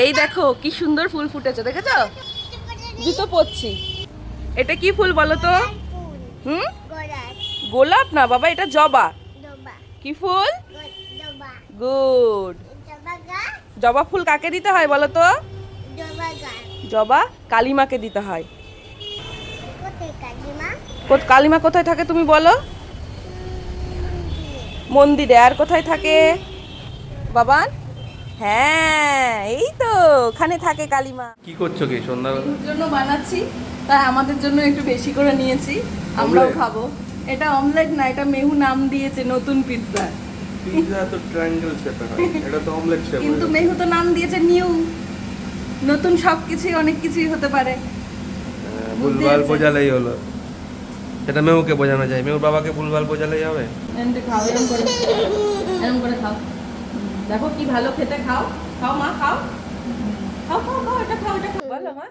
এই দেখো, কি সুন্দর ফুল ফুটেছে, দেখেছ? জুতো পরছি। এটা কি ফুল বলো তো? হুম? গোলাপ না, বাবা, এটা জবা। কি ফুল? গুড। জবা ফুল কাকে দিতে হয় বলো তো? জবা কালিমাকে দিতে হয়। কালিমা কোথায় থাকে তুমি বলো? মন্দিরে। আর কোথায় থাকে? বাবান? হ্যাঁ এই তো ওখানে থাকে কালিমা। কি করছ কি সন্ধ্যাবেলা? জন্য বানাচ্ছি তাই আমাদের জন্য একটু বেশি করে নিয়েছি। আমরাও খাব। এটা অমলেট না এটা মেহু নাম দিয়েছে নতুন পিৎজা পিৎজা তো ট্রায়াঙ্গেল শেপে হয় এটা তো অমলেট শেপ কিন্তু মেহু তো নাম দিয়েছে নিউ নতুন সব কিছুই অনেক কিছুই হতে পারে। বুদ্ধি ভুলভাল বোঝালেই হলো। সেটা মেহুকে বোঝানো যায় মেহুর বাবাকে ভুলভাল বোঝালেই হবে? খাও এরম করে খাও। দেখো কি ভালো খেতে খাও খাও মা খাও খাও খাও খাও এটা খাও এটা খাও বলো মা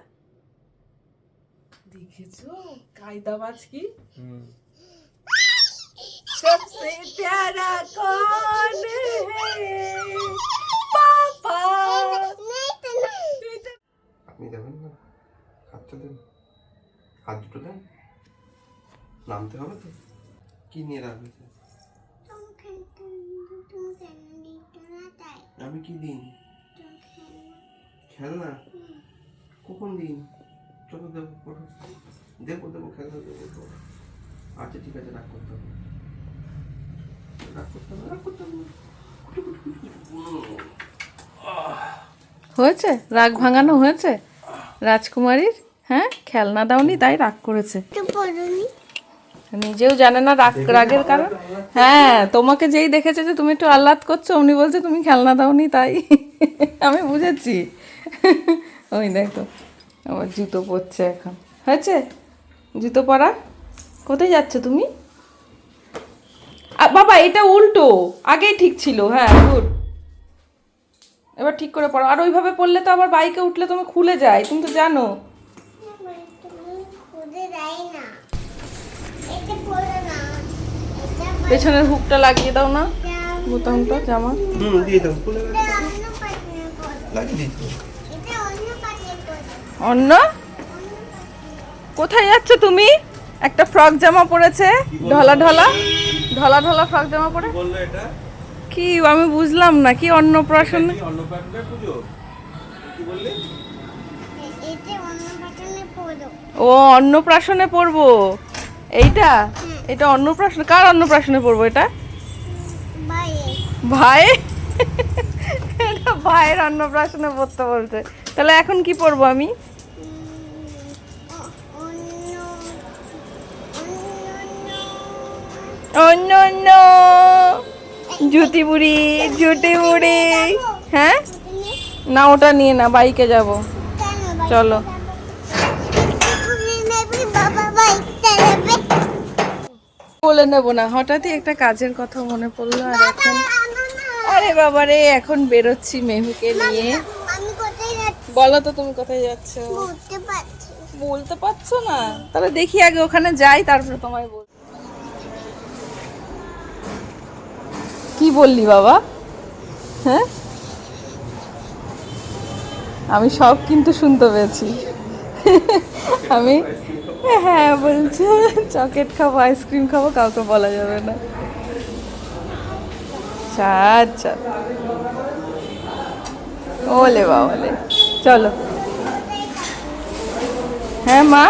দেখেছো কায়দা মাছ কি सबसे प्यारा कौन है पापा আপনি দেবেন না হাতটা দেন হাত দুটো দেন নামতে হবে তো কি নিয়ে রাখবে আমি কি দিন? খেলনা? কখন দিন? চলো দেবো পড়ো দেবো দেবো খেলনা দেবো তো। আচ্ছা ঠিক আছে রাগ করতে হবে। রাগ করতে হবে রাগ করতে হবে। হয়েছে? রাগ ভাঙানো হয়েছে? রাজকুমারীর? হ্যাঁ খেলনা দাওনি তাই রাগ করেছে। নিজেও জানে না রাগ রাগের কারণ। হ্যাঁ তোমাকে যেই দেখেছে যে তুমি একটু আহ্লাদ করছ উনি বলছে তুমি খেলনা দাওনি তাই? আমি বুঝেছি। ওই দেখো আমার জুতো পরছে এখন। হয়েছে? জুতো পরা? কোথায় যাচ্ছ তুমি? বাবা এটা উল্টো। আগেই ঠিক ছিল হ্যাঁ গুড। এবার ঠিক করে পড়ো। আর ওইভাবে পড়লে তো আবার বাইকে উঠলে তুমি খুলে যায় তুমি তো জানো। পেছনের হুকটা লাগিয়ে দাও না বোতামটা জামা। হুম দিয়ে দাও। লাগিয়ে অন্য কোথায় যাচ্ছ তুমি? একটা ফ্রক জামা পরেছে ঢলা ঢলা। ঢলা ঢলা ফ্রক জামা পরে? কি আমি বুঝলাম না কি অন্নপ্রাশন ও অন্নপ্রাশনে পড়ব এইটা? এটা অন্নপ্রাশন, কার অন্নপ্রাশনে পড়ব এটা? ভাই। এটা ভাইয়ের অন্নপ্রাশনে পড়তে বলছে। তাহলে এখন কি পড়ব আমি? অন্য অন্য জুতি বুড়ি হ্যাঁ? না, ওটা নিয়ে না, বাইকে যাব। চলো। বলে নেব না। হঠাৎই একটা কাজের কথা মনে পড়ল আর এখন আরে বাবা রে এখন বেরোচ্ছি মেহুকে নিয়ে। বলো তো তুমি কোথায় যাচ্ছ? বলতে পারছ না। তাহলে দেখি আগে ওখানে যাই, তারপরে তোমায় বল কি বললি বাবা? হ্যাঁ? আমি সব কিন্তু শুনতে পেয়েছি। আমি হ্যাঁ বলছে, চকলেট খাব, আইসক্রিম খাব, কাউকে বলা যাবে না। আচ্ছা ওলে বাবা ওলে চলো। হ্যাঁ মা?